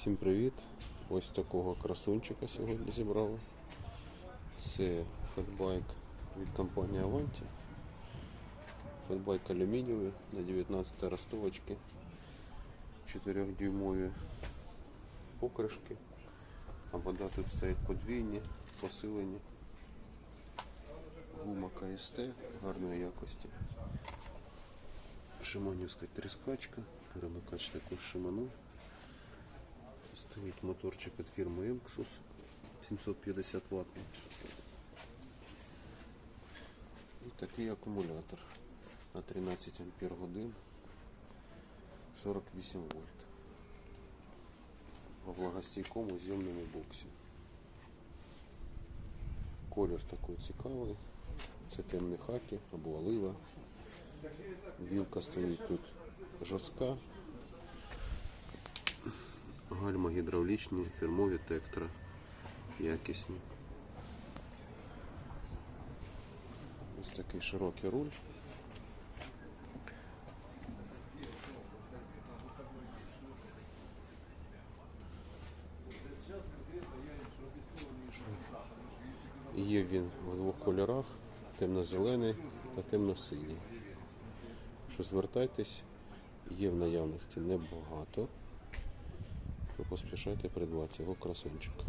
Всім привіт! Ось такого красунчика сьогодні зібрали. Це фетбайк від компанії Avanti. Фетбайк алюмінієвий на 19 ростовочки. 4-дюймові покришки. Обода тут стоять подвійні, посилені. Гума КСТ гарної якості. Шиманівська тріскачка, перемикач також шиману. Стоїть моторчик від фірми Emxus 750 Вт. І такий акумулятор на 13 ампер годин 48 вольт. Во влагостійкому зйомному боксі. Колір такий цікавий. Це темний хакі або олива. Вілка стоїть тут жорстка. Гальма гідравлічні, фірмові тектора, якісні. Ось такий широкий руль. Є він в двох кольорах: темно-зелений та темно-синій. Що звертайтесь, є в наявності небагато поспішайте придбати цього красунчика.